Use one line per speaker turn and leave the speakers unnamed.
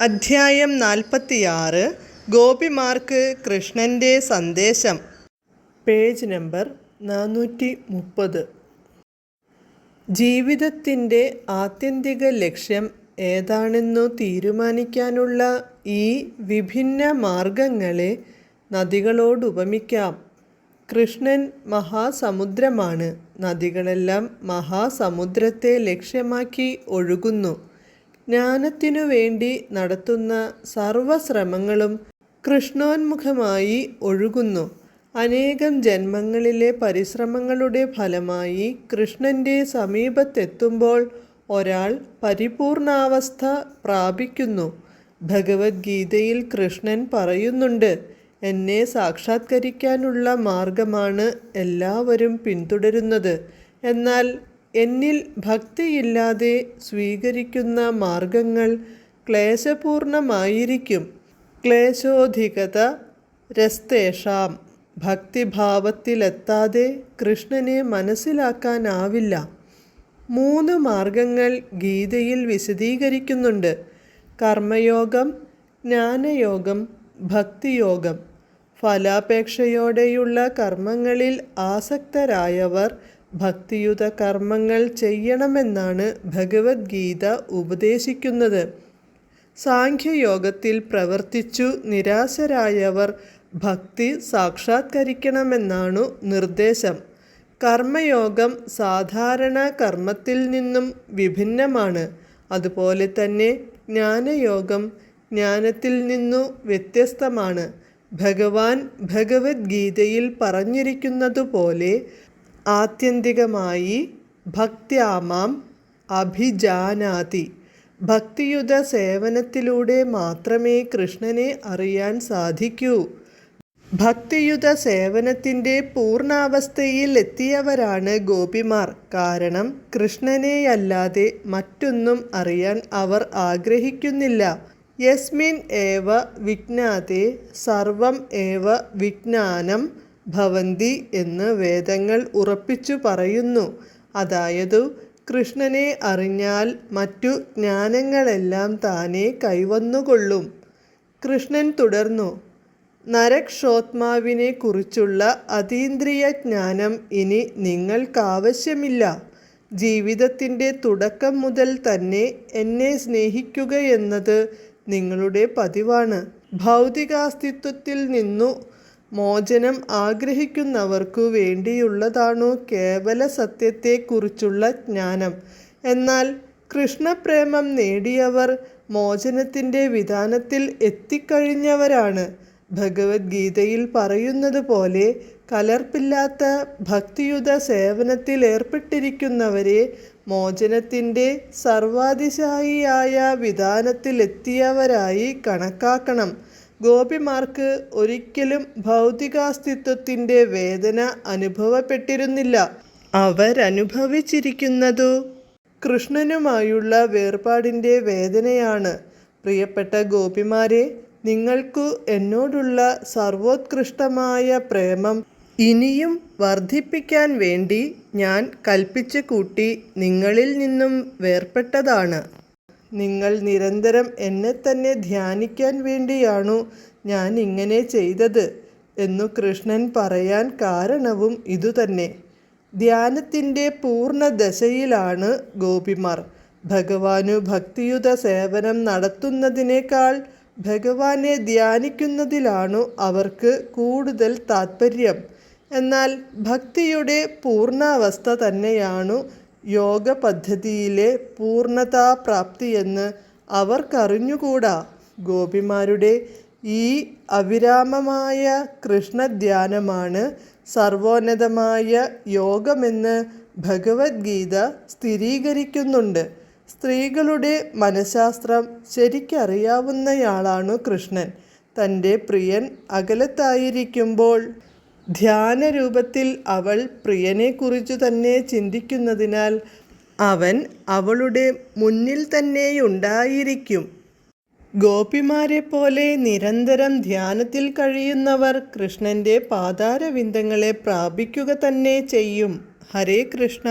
അധ്യായം നാൽപ്പത്തിയാറ്. ഗോപിമാർക്ക് കൃഷ്ണന്റെ സന്ദേശം. പേജ് നമ്പർ നാനൂറ്റി മുപ്പത് ജീവിതത്തിന്റെ ആത്യന്തിക ലക്ഷ്യം ഏതാണെന്നു തീരുമാനിക്കാനുള്ള ഈ വിഭിന്ന മാർഗങ്ങളെ നദികളോടുപമിക്കാം. കൃഷ്ണൻ മഹാസമുദ്രമാണ്. നദികളെല്ലാം മഹാസമുദ്രത്തെ ലക്ഷ്യമാക്കി ഒഴുകുന്നു. ജ്ഞാനത്തിനു വേണ്ടി നടത്തുന്ന സർവശ്രമങ്ങളും കൃഷ്ണോന്മുഖമായി ഒഴുകുന്നു. അനേകം ജന്മങ്ങളിലെ പരിശ്രമങ്ങളുടെ ഫലമായി കൃഷ്ണന്റെ സമീപത്തെത്തുമ്പോൾ ഒരാൾ പരിപൂർണാവസ്ഥ പ്രാപിക്കുന്നു. ഭഗവത്ഗീതയിൽ കൃഷ്ണൻ പറയുന്നുണ്ട് എന്നെ സാക്ഷാത്കരിക്കാനുള്ള മാർഗമാണ് എല്ലാവരും പിന്തുടരുന്നത്. എന്നാൽ എന്നിൽ ഭക്തിയില്ലാതെ സ്വീകരിക്കുന്ന മാർഗങ്ങൾ ക്ലേശപൂർണമായിരിക്കും. ക്ലേശോധികത രസ്തേഷാം. ഭക്തിഭാവത്തിലെത്താതെ കൃഷ്ണനെ മനസ്സിലാക്കാനാവില്ല. മൂന്ന് മാർഗങ്ങൾ ഗീതയിൽ വിശദീകരിക്കുന്നുണ്ട്. കർമ്മയോഗം ജ്ഞാനയോഗം ഭക്തിയോഗം. ഫലാപേക്ഷയോടെയുള്ള കർമ്മങ്ങളിൽ ആസക്തരായവർ ഭക്തിയുത കർമ്മങ്ങൾ ചെയ്യണമെന്നാണ് ഭഗവത്ഗീത ഉപദേശിക്കുന്നത്. സാഖ്യയോഗത്തിൽ പ്രവർത്തിച്ചു നിരാശരായവർ ഭക്തി സാക്ഷാത്കരിക്കണമെന്നാണു നിർദ്ദേശം. കർമ്മയോഗം സാധാരണ കർമ്മത്തിൽ നിന്നും വിഭിന്നമാണ്. അതുപോലെ തന്നെ ജ്ഞാനയോഗം ജ്ഞാനത്തിൽ നിന്നു വ്യത്യസ്തമാണ്. ഭഗവാൻ ഭഗവത്ഗീതയിൽ പറഞ്ഞിരിക്കുന്നതുപോലെ ആത്യന്തികമായി ഭക്ത്യാമാം അഭിജാനാതി. ഭക്തിയുത സേവനത്തിലൂടെ മാത്രമേ കൃഷ്ണനെ അറിയാൻ സാധിക്കൂ. ഭക്തിയുത സേവനത്തിന്റെ പൂർണാവസ്ഥയിൽ എത്തിയവരാണ് ഗോപിമാർ. കാരണം കൃഷ്ണനെയല്ലാതെ മറ്റൊന്നും അറിയാൻ അവർ ആഗ്രഹിക്കുന്നില്ല. യസ്മിൻ ഏവ വിജ്ഞാതെ സർവം ഏവ വിജ്ഞാനം ഭവന്തി എന്ന് വേദങ്ങൾ ഉറപ്പിച്ചു പറയുന്നു. അതായത് കൃഷ്ണനെ അറിഞ്ഞാൽ മറ്റു ജ്ഞാനങ്ങളെല്ലാം താനേ കൈവന്നുകൊള്ളും. കൃഷ്ണൻ തുടർന്നു നരക്ഷോത്മാവിനെ കുറിച്ചുള്ള അതീന്ദ്രിയ ജ്ഞാനം ഇനി നിങ്ങൾക്കാവശ്യമില്ല. ജീവിതത്തിന്റെ തുടക്കം മുതൽ തന്നെ എന്നെ സ്നേഹിക്കുകയെന്നത് നിങ്ങളുടെ പതിവാണ്. ഭൗതികാസ്തിത്വത്തിൽ നിന്നു മോചനം ആഗ്രഹിക്കുന്നവർക്കു വേണ്ടിയുള്ളതാണു കേവല സത്യത്തെക്കുറിച്ചുള്ള ജ്ഞാനം. എന്നാൽ കൃഷ്ണപ്രേമം നേടിയവർ മോചനത്തിന്റെ വിധാനത്തിൽ എത്തിക്കഴിഞ്ഞവരാണ്. ഭഗവത്ഗീതയിൽ പറയുന്നത് പോലെ കലർപ്പില്ലാത്ത ഭക്തിയുത സേവനത്തിൽ ഏർപ്പെട്ടിരിക്കുന്നവരെ മോചനത്തിന്റെ സർവാതിശായിയായ വിധാനത്തിലെത്തിയവരായി കണക്കാക്കണം. ഗോപിമാർക്ക് ഒരിക്കലും ഭൗതികാസ്തിത്വത്തിന്റെ വേദന അനുഭവപ്പെട്ടിരുന്നില്ല. അവരനുഭവിച്ചിരിക്കുന്നതു കൃഷ്ണനുമായുള്ള വേർപാടിന്റെ വേദനയാണ്. പ്രിയപ്പെട്ട ഗോപിമാരെ നിങ്ങൾക്കു എന്നോടുള്ള സർവോത്കൃഷ്ടമായ പ്രേമം ഇനിയും വർദ്ധിപ്പിക്കാൻ വേണ്ടി ഞാൻ കൽപ്പിച്ചു കൂട്ടി നിങ്ങളിൽ നിന്നും വേർപെട്ടതാണ് നിങ്ങൾ നിരന്തരം എന്നെ തന്നെ ധ്യാനിക്കാൻ വേണ്ടിയാണു ഞാൻ ഇങ്ങനെ ചെയ്തത് എന്നു കൃഷ്ണൻ പറയാൻ കാരണവും ഇതുതന്നെ ധ്യാനത്തിന്റെ പൂർണ ദശയിലാണ് ഗോപിമാർ. ഭഗവാനു ഭക്തിയുത സേവനം നടത്തുന്നതിനേക്കാൾ ഭഗവാനെ ധ്യാനിക്കുന്നതിലാണു അവർക്ക് കൂടുതൽ താത്പര്യം. എന്നാൽ ഭക്തിയുടെ പൂർണാവസ്ഥ തന്നെയാണു യോഗ പദ്ധതിയിലെ പൂർണതാപ്രാപ്തിയെന്ന് അവർക്കറിഞ്ഞുകൂടാ. ഗോപിമാരുടെ ഈ അവിരാമമായ കൃഷ്ണധ്യാനമാണ് സർവോന്നതമായ യോഗമെന്ന് ഭഗവത്ഗീത സ്ഥിരീകരിക്കുന്നുണ്ട്. സ്ത്രീകളുടെ മനഃശാസ്ത്രം ശരിക്കറിയാവുന്നയാളാണു കൃഷ്ണൻ. തന്റെ പ്രിയൻ അകലത്തായിരിക്കുമ്പോൾ ധ്യാനരൂപത്തിൽ അവൾ പ്രിയനെക്കുറിച്ചു തന്നെ ചിന്തിക്കുന്നതിനാൽ അവൻ അവളുടെ മുന്നിൽ തന്നെയുണ്ടായിരിക്കും. ഗോപിമാരെ പോലെ നിരന്തരം ധ്യാനത്തിൽ കഴിയുന്നവർ കൃഷ്ണന്റെ പാതാരവിന്ദങ്ങളെ പ്രാപിക്കുക തന്നെ ചെയ്യും. ഹരേ കൃഷ്ണ.